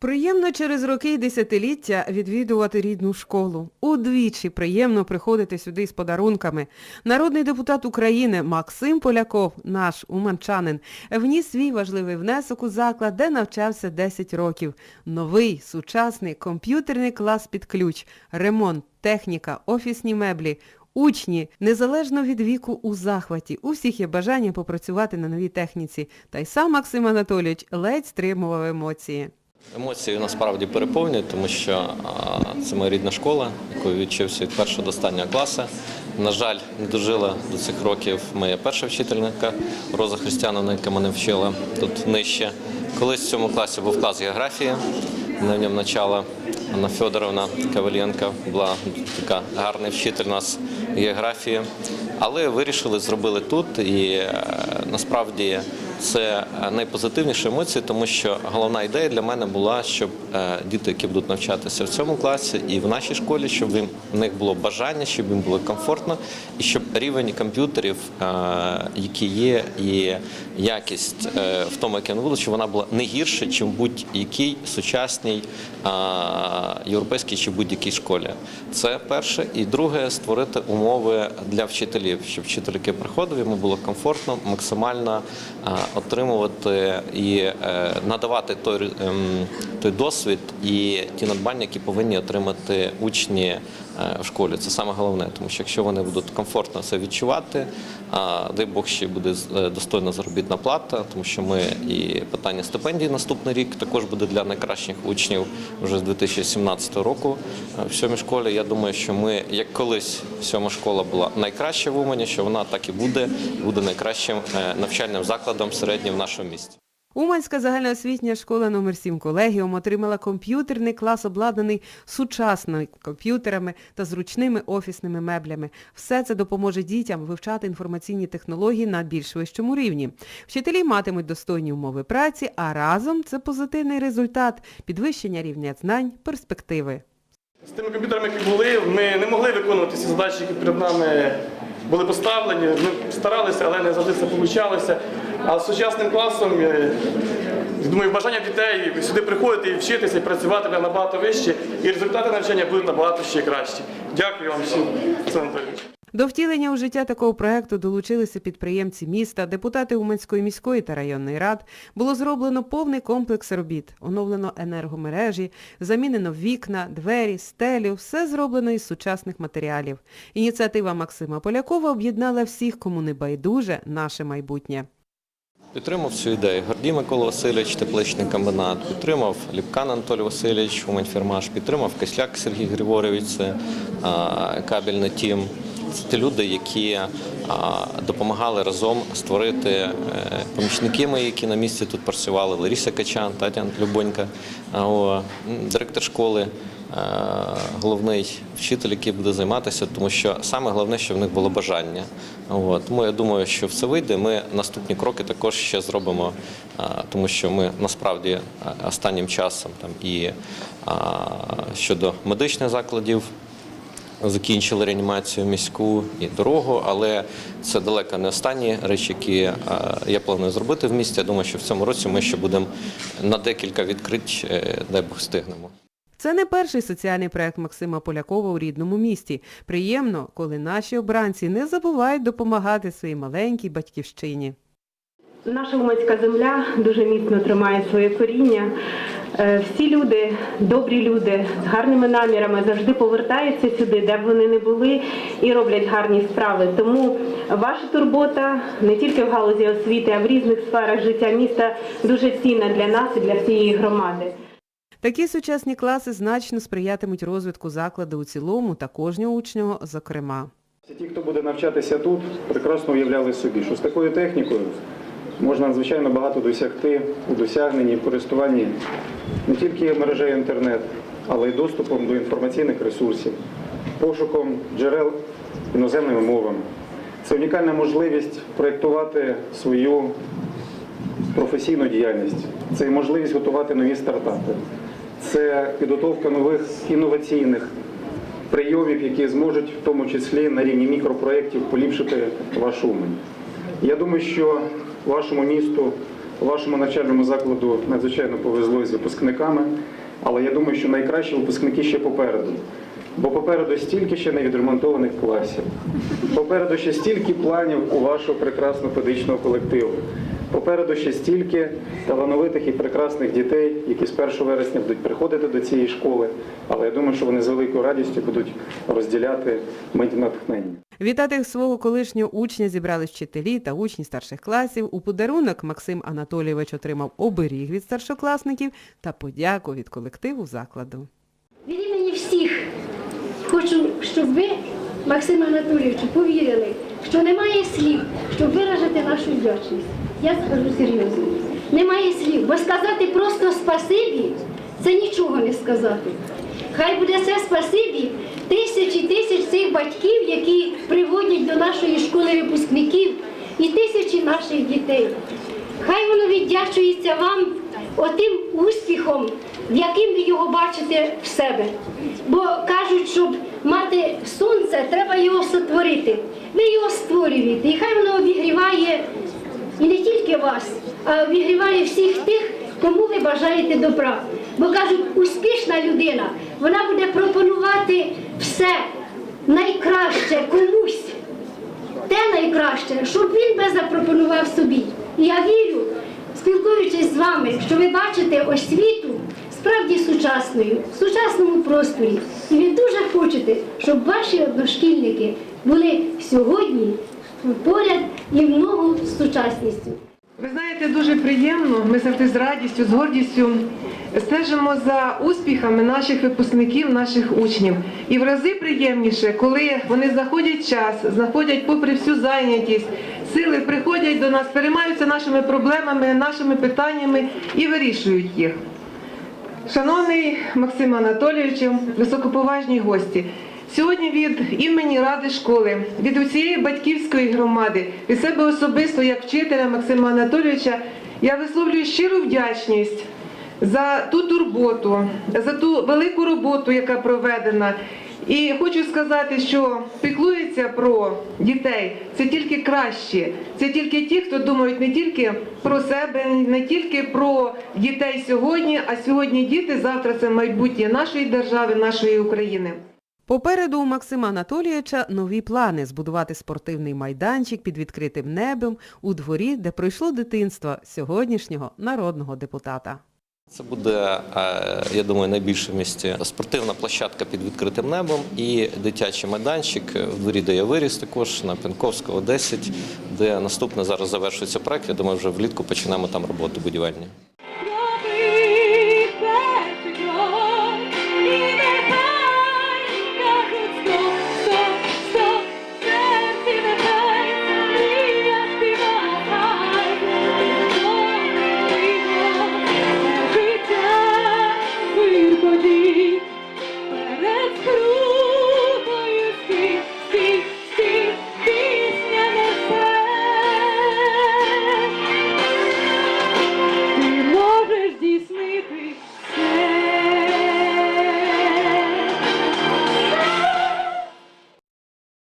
Приємно через роки і десятиліття відвідувати рідну школу. Удвічі приємно приходити сюди з подарунками. Народний депутат України Максим Поляков, наш уманчанин, вніс свій важливий внесок у заклад, де навчався 10 років. Новий, сучасний, комп'ютерний клас під ключ, ремонт, техніка, офісні меблі. Учні, незалежно від віку, у захваті. У всіх є бажання попрацювати на новій техніці. Та й сам Максим Анатолійович ледь стримував емоції. Емоції насправді переповнюють, тому що це моя рідна школа, якою відчився від першого до останнього класу. На жаль, не дожила до цих років моя перша вчителька Роза Христяновна, яка мене вчила тут нижче. Колись в цьому класі був клас географії, на ньому навчала Анна Федоровна Каваленко, була така гарний вчитель у нас географії. Але вирішили, зробили тут, і е, насправді це найпозитивніші емоції, тому що головна ідея для мене була, щоб е, діти, які будуть навчатися в цьому класі і в нашій школі, щоб їм в них було бажання, щоб їм було комфортно, і щоб рівень комп'ютерів, е, які є, і якість е, в тому, яке вони будуть, щоб вона була не гірше, ніж будь-якій сучасній е, європейській чи будь-якій школі. Це перше. І друге створити умови для вчителів, щоб вчитель, який приходив, йому було комфортно, максимально е, отримувати і е, надавати той, ем, той досвід і ті надбання, які повинні отримати учні в школі. Це саме головне, тому що якщо вони будуть комфортно це відчувати, а дай Бог ще буде е, достойна заробітна плата, тому що ми і питання стипендій наступний рік також буде для найкращих учнів вже з 2017 року е, в сьомій школі. Я думаю, що ми, як колись сьома школа була найкраща в Умані, що вона так і буде, буде найкращим е, навчальним закладом середнім в нашому місті. Уманська загальноосвітня школа номер 7 колегіум отримала комп'ютерний клас, обладнаний сучасними комп'ютерами та зручними офісними меблями. Все це допоможе дітям вивчати інформаційні технології на більш вищому рівні. Вчителі матимуть достойні умови праці, а разом це позитивний результат підвищення рівня знань, перспективи. З тими комп'ютерами, які були, ми не могли виконувати ці задачі, які перед нами були поставлені. Ми старалися, але не завжди це вийшло. А з сучасним класом, е, думаю, бажання дітей сюди приходити і вчитися, і працювати буде набагато вище, і результати навчання будуть набагато ще кращі. Дякую вам всім, Олександр Анатолійович. До втілення у життя такого проекту долучилися підприємці міста, депутати Уманської міської та районної рад. Було зроблено повний комплекс робіт. Оновлено енергомережі, замінено вікна, двері, стелю. Все зроблено із сучасних матеріалів. Ініціатива Максима Полякова об'єднала всіх, кому не байдуже наше майбутнє. Підтримав цю ідею Гордій Микола Васильович, тепличний комбінат, підтримав Ліпкан Анатолій Васильович, Умань-Фірмаш, підтримав Кисляк Сергій Григорович, це кабельний тім. Це ті люди, які допомагали разом створити е, помічники мої, які на місці тут працювали, Лариса Качан, Тетяна Любонька, директор школи. е, Головний вчитель, який буде займатися, тому що саме головне, щоб в них було бажання. Тому я думаю, що все вийде. Ми наступні кроки також ще зробимо, тому що ми насправді останнім часом і щодо медичних закладів. Закінчили реанімацію міську і дорогу, але це далеко не останні речі, які я планую зробити в місті. Я думаю, що в цьому році ми ще будемо на декілька відкрить, е, дай Бог встигнемо. Це не перший соціальний проект Максима Полякова у рідному місті. Приємно, коли наші обранці не забувають допомагати своїй маленькій батьківщині. Наша уманська земля дуже міцно тримає своє коріння. Е, Всі люди, добрі люди з гарними намірами завжди повертаються сюди, де б вони не були, і роблять гарні справи. Тому ваша турбота не тільки в галузі освіти, а в різних сферах життя міста дуже цінна для нас і для всієї громади. Такі сучасні класи значно сприятимуть розвитку закладу у цілому та кожного учня зокрема. Ті, хто буде навчатися тут, прекрасно уявляли собі, що з такою технікою можна надзвичайно багато досягти у досягненні, користуванні не тільки мережею інтернет, але й доступом до інформаційних ресурсів, пошуком джерел іноземними мовами. Це унікальна можливість проєктувати свою професійну діяльність, це можливість готувати нові стартапи, це підготовка нових інноваційних прийомів, які зможуть в тому числі на рівні мікропроєктів поліпшити ваш Умань. Я думаю, що вашому місту Вашому навчальному закладу надзвичайно повезло з випускниками, але я думаю, що найкращі випускники ще попереду. Бо попереду стільки ще невідремонтованих класів, попереду ще стільки планів у вашого прекрасного педагогічного колективу. Попереду ще стільки талановитих і прекрасних дітей, які з 1 вересня будуть приходити до цієї школи. Але я думаю, що вони з великою радістю будуть розділяти мить натхнення. Вітати свого колишнього учня зібрались вчителі та учні старших класів. У подарунок Максим Анатолійович отримав оберіг від старшокласників та подяку від колективу закладу. Від імені всіх хочу, щоб ви, Максим Анатолійовичу, повірили, що немає слів, вдячність. Я скажу серйозно. Немає слів, бо сказати просто спасибі це нічого не сказати. Хай буде це спасибі тисячі тисяч цих батьків, які приводять до нашої школи випускників, і тисячі наших дітей. Хай воно віддячується вам отим успіхом, яким ви його бачите в себе. Бо кажуть, щоб мати сонце, треба його сотворити. Ви його створюєте, і хай воно обігріває і не тільки вас, а обігріває всіх тих, кому ви бажаєте добра. Бо кажуть, успішна людина, вона буде пропонувати все найкраще комусь те найкраще, щоб він би запропонував собі. І я вірю, спілкуючись з вами, що ви бачите освіту справді сучасною, в сучасному просторі. І ви дуже хочете, щоб ваші одношкільники були сьогодні поряд і в ногу з сучасністю. Ви знаєте, дуже приємно. Ми завжди з радістю, з гордістю стежимо за успіхами наших випускників, наших учнів. І в рази приємніше, коли вони знаходять час, знаходять попри всю зайнятість, сили приходять до нас, переймаються нашими проблемами, нашими питаннями і вирішують їх. Шановний Максим Анатолійовичу, високоповажні гості. Сьогодні від імені Ради школи, від усієї батьківської громади, від себе особисто, як вчителя Максима Анатолійовича, я висловлюю щиру вдячність за ту турботу, за ту велику роботу, яка проведена. І хочу сказати, що піклується про дітей це тільки кращі, це тільки ті, хто думають не тільки про себе, не тільки про дітей сьогодні, а сьогодні діти, завтра це майбутнє нашої держави, нашої України. Попереду у Максима Анатолійовича нові плани збудувати спортивний майданчик під відкритим небом у дворі, де пройшло дитинство сьогоднішнього народного депутата. Це буде, е, я думаю, найбільше в місті спортивна площадка під відкритим небом і дитячий майданчик в дворі, де я виріс також на Пінковського 10, де наступне зараз завершується проект. Я думаю, вже влітку почнемо там роботи будівельні.